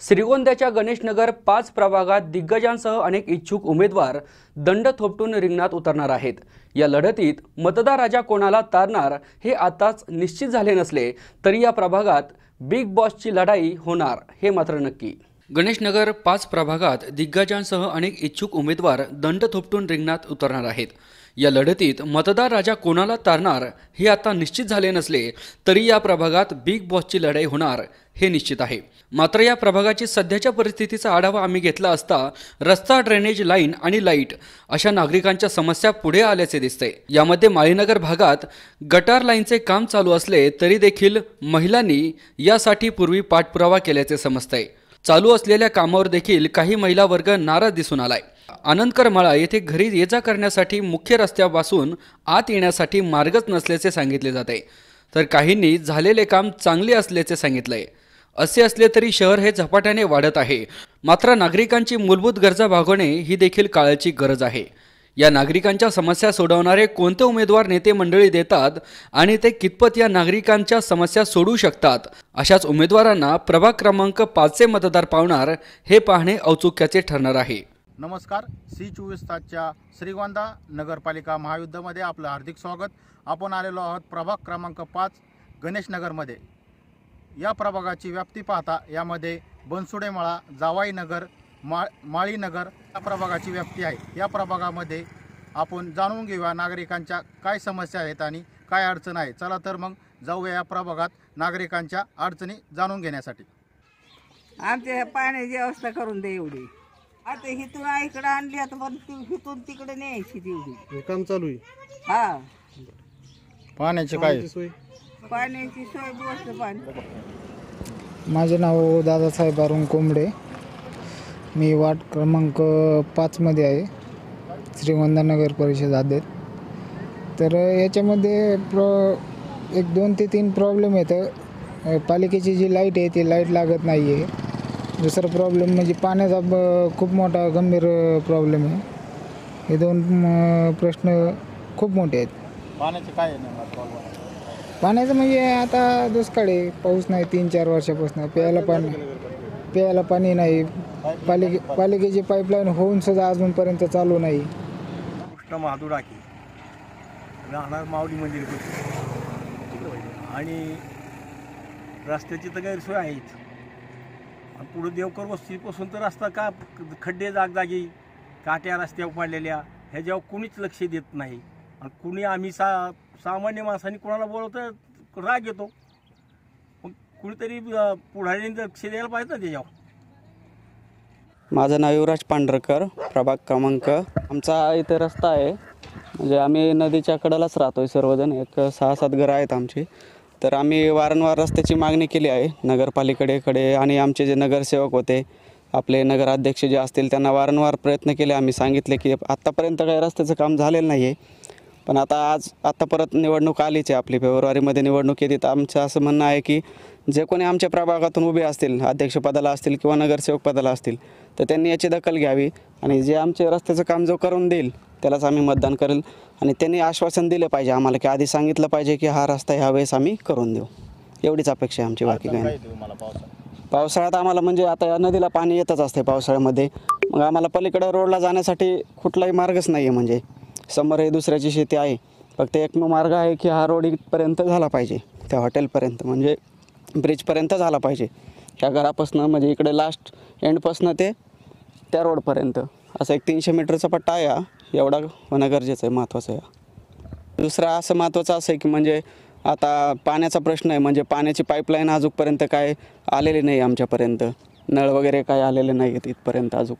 श्रीगोंद्याच्या गणेशनगर पाच प्रभागात दिग्गजांसह अनेक इच्छुक उमेदवार दंड थोपटून रिंगणात उतरणार आहेत. या लढतीत मतदार राजा कोणाला तारणार हे आताच निश्चित झाले नसले तरी या प्रभागात बिग बॉसची लढाई होणार हे मात्र नक्की. गणेशनगर पाच प्रभागात दिग्गजांसह अनेक इच्छुक उमेदवार दंड थोपटून रिंगणात उतरणार आहेत. या लढतीत मतदार राजा कोणाला तारणार हे आता निश्चित झाले नसले तरी या प्रभागात बिग बॉसची लढाई होणार हे निश्चित आहे. मात्र या प्रभागाची सध्याच्या परिस्थितीचा आढावा आम्ही घेतला असता रस्ता ड्रेनेज लाईन आणि लाइट अशा नागरिकांच्या समस्या पुढे आल्याचे दिसते. यामध्ये माळीनगर भागात गटार लाईनचे काम चालू असले तरी देखील महिलांनी यासाठी पूर्वी पाठपुरावा केल्याचे समजतंय. चालू असलेल्या कामावर देखील काही महिला वर्ग नाराज दिसून आलाय. आनंदकर मळा येथे घरी ये जा करण्यासाठी मुख्य रस्त्यापासून आत येण्यासाठी मार्गच नसल्याचे सांगितले जाते तर काहींनी झालेले काम चांगले असल्याचे सांगितलंय. असे असले तरी शहर हे झपाट्याने वाढत आहे. मात्र नागरिकांची मूलभूत गरजा भागवणे ही देखील काळाची गरज आहे. या नागरिकांच्या समस्या सोडवणारे कोणते उमेदवार नेते मंडळी देतात आणि ते कितपत या नागरिकांच्या समस्या सोडवू शकतात? अशाच उमेदवारांना प्रभाग क्रमांक पाचचे मतदार पावणार हे पाहणे औत्सुक्याचे ठरणार आहे. नमस्कार. सी चोवीस तासच्या श्रीगोंदा नगरपालिका महायुद्धामध्ये आपलं हार्दिक स्वागत. आपण आलेलो आहोत प्रभाग क्रमांक पाच गणेशनगरमध्ये या प्रभागाची व्याप्ती पाहता यामध्ये बनसुडेमळा जावाईनगर मा माळीनगर या प्रभागाची व्याप्ती आहे. या प्रभागामध्ये आपण जाणून घेऊया नागरिकांच्या काय समस्या आहेत आणि काय अडचण आहे. चला तर मग जाऊया या प्रभागात नागरिकांच्या अडचणी जाणून घेण्यासाठी. आमच्या पाण्याची व्यवस्था करून दे एवढी. आता हिथून इकडं आणली आता पण ती हिथून तिकडे न्यायची तेवढी. हे काम चालू आहे. हा. पाण्याचे काय? सोय. पाण्याची सोय बसलं पाणी. माझे नाव दादासाहेब अरुण कोंबडे. मी वार्ड क्रमांक पाचमध्ये आहे श्रीगोंदा नगर परिषद आदेत तर याच्यामध्ये प्र एक दोन ते तीन प्रॉब्लेम येतं. पालिकेची जी लाइट आहे ती लाइट लागत नाही आहे दुसरा प्रॉब्लेम म्हणजे पाण्याचा ब- खूप मोठा गंभीर प्रॉब्लेम आहे. हे दोन प्रश्न खूप मोठे आहेत. पाण्याचे काय? पाण्याचं म्हणजे आता दुष्काळ आहे. पाऊस नाही तीन चार वर्षापासून. प्यायला पाणी प्यायला पाणी नाही. पालिके पालिकेची पाईपलाईन होऊन सुद्धा अजूनपर्यंत चालू नाही. कृष्ण महादुराकी राहणार माऊली मंदिर आणि रस्त्याची तर गैरसोय आहेच आणि पुढे देवकर वस्तीपासून तर रस्ता का खड्डे जागजागी काट्या रस्त्यावर पडलेल्या ह्याच्यावर कुणीच लक्ष देत नाही. आणि कुणी आम्ही सा सामान्य माणसांनी कोणाला बोलवतं राग येतो. कुणीतरी अं, पुढाऱ्यांनी लक्ष द्यायला पाहिजे ना त्याच्यावर. माझं नाव युवराज पांढरकर प्रभाग क्रमांक. आमचा इथे रस्ता आहे. म्हणजे आम्ही नदीच्या कडेलाच राहतो आहे सर्वजण एक सहा सात घरं आहेत आमची. तर आम्ही वारंवार रस्त्याची मागणी केली आहे नगरपालिकेकडे आणि आमचे जे नगरसेवक होते आपले नगराध्यक्ष जे असतील त्यांना वारंवार प्रयत्न केले. आम्ही सांगितले की आत्तापर्यंत काही रस्त्याचं काम झालेलं नाही आहे पण आता आज आता परत निवडणूक आलीच आहे आपली. फेब्रुवारीमध्ये निवडणूक येते. तर आमचं असं म्हणणं आहे की जे कोणी आमच्या प्रभागातून उभे असतील अध्यक्षपदाला असतील किंवा नगरसेवक पदाला असतील तर त्यांनी याची दखल घ्यावी आणि जे आमचे रस्त्याचं काम जो करून देईल त्यालाच आम्ही मतदान करेल आणि त्यांनी आश्वासन दिलं पाहिजे आम्हाला की आधी सांगितलं पाहिजे की हा रस्ता ह्या वेळेस आम्ही करून देऊ. एवढीच अपेक्षा आहे आमची बाकी काही नाही. पावसाळ्यात पावसाळ्यात आम्हाला म्हणजे आता या नदीला पाणी येतच असते पावसाळ्यामध्ये. मग आम्हाला पलीकडे रोडला जाण्यासाठी कुठलाही मार्गच नाही आहे म्हणजे. समोर हे दुसऱ्याची शेती आहे. फक्त एकमेव मार्ग आहे की हा रोड इथपर्यंत झाला पाहिजे. त्या हॉटेलपर्यंत म्हणजे ब्रिजपर्यंत झाला पाहिजे. ह्या घरापासनं म्हणजे इकडे लास्ट एंडपासनं ते त्या रोडपर्यंत असा एक तीनशे मीटरचा पट्टा आहे हा. एवढा होणं गरजेचं आहे महत्त्वाचं आहे दुसरा असं महत्त्वाचं असं आहे की म्हणजे आता पाण्याचा प्रश्न आहे. म्हणजे पाण्याची पाईपलाईन अजूनपर्यंत काय आलेली नाही आमच्यापर्यंत. नळ वगैरे काय आलेले नाही आहेत इथपर्यंत अजून.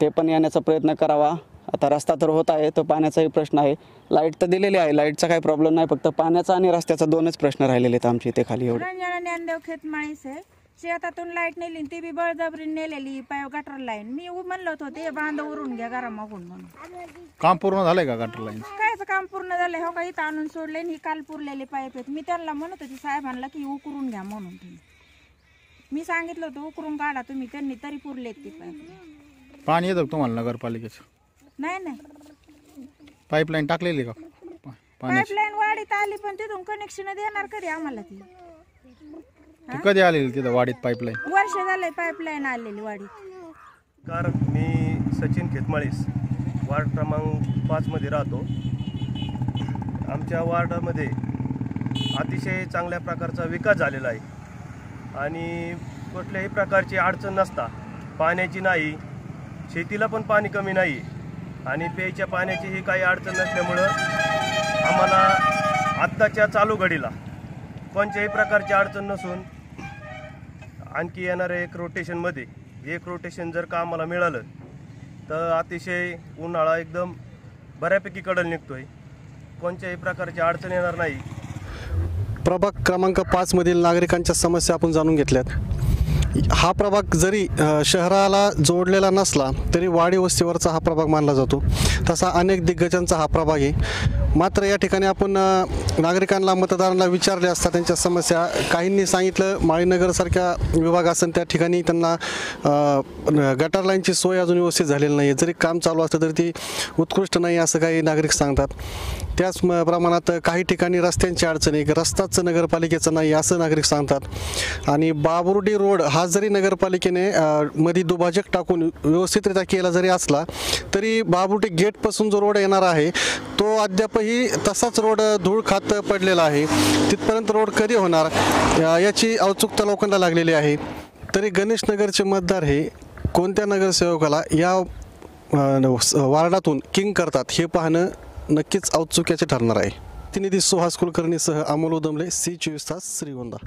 ते पण येण्याचा प्रयत्न करावा. आता रस्ता तर होत आहे तर पाण्याचाही प्रश्न आहे. लाइट तर दिलेली आहे लाईटचा काही प्रॉब्लेम नाही फक्त पाण्याचा आणि रस्त्याचा दोनच प्रश्न राहिलेले आहेत आमच्या इथे खाली एवढे. रंजना ज्ञानदेव खेतमाळीस आहे. शेतातून लाइट नेली आणि ती बी बळजबरी नेलेली पाय गटर लाईन मी उ- म्हणलं होतं ते बांध उरून घ्या घरा मागून म्हणून. काम पूर्ण झालंय का गटर लाईन कायचं काम पूर्ण झालंय? हो का इथं आणून सोडले आणि ही काल पुरलेले पाईप आहेत. मी त्यांना म्हणत होती साहेबांना की उकरून घ्या म्हणून तुम्ही. मी सांगितलं होतं उकरून काढा तुम्ही त्यांनी तरी पुरलेत ते पाईप. पाणी येतं का तुम्हाला नगरपालिकेचं? नाही नाही. पाईपलाईन टाकलेली का? पा- पाण्याची. पाईपलाईन वाढीत आली पण तिथून कनेक्शन देणार कधी आम्हाला ती? ती कधी आलेली तिथं वाडीत पाईपलाईन? वर्ष झालंय पाईपलाईन आलेली वाडी कार मी सचिन खेतमाळीस. वार्ड क्रमांक पाचमध्ये राहतो. आमच्या वार्डामध्ये अतिशय चांगल्या प्रकारचा विकास झालेला आहे. आणि कुठल्याही प्रकारची अडचण नसता. पाण्याची नाही शेतीला पण पाणी कमी नाही आणि प्यायच्या पाण्याचीही काही अडचण नसल्यामुळं आम्हाला आत्ताच्या चालू घडीला कोणत्याही प्रकारची अडचण नसून आणखी येणाऱ्या एक रोटेशनमध्ये एक रोटेशन जर का आम्हाला मिळालं तर अतिशय उन्हाळा एकदम बऱ्यापैकी कडल निघतोय. कोणत्याही प्रकारची अडचण येणार नाही. प्रभाग क्रमांक पाचमधील नागरिकांच्या समस्या आपण जाणून घेतल्यात. हा प्रभाग जरी शहराला जोडलेला नसला तरी वाडी वस्तीवरचा हा प्रभाग मानला जातो. तसा अनेक दिग्गजांचा हा प्रभाग आहे. मात्र या ठिकाणी आपण नागरिकांना मतदारांना विचारले असता त्यांच्या समस्या काहींनी सांगितलं माळीनगरसारख्या विभाग असेल त्या ठिकाणी त्यांना अ, गटार लाईनची सोय अजून व्यवस्थित झालेली नाही आहे जरी काम चालू असलं तरी ती उत्कृष्ट नाही असं काही नागरिक सांगतात. त्याच प्रमाणात काही ठिकाणी रस्त्यांची अडचणी रस्ताच नगरपालिकेचं नाही असं नागरिक सांगतात. आणि बाबुर्डी रोड हा जरी नगरपालिकेने मध्ये दुभाजक टाकून व्यवस्थितरित्या केला जरी असला तरी बाबुर्डी गेटपासून जो रोड येणार आहे तो अद्यापही तसाच रोड धूळ खात पडलेला आहे. तिथपर्यंत रोड कधी होणार? याची औत्सुकता लोकांना लागलेली आहे. तरी गणेशनगरचे मतदार हे कोणत्या नगरसेवकाला या स- वार्डातून किंग करतात हे पाहणं नक्कीच औत्सुक्याचे ठरणार आहे. प्रतिनिधी सुहास कुलकर्णीसह अमोल उदमले सी चोवीस तास श्रीगोंदा.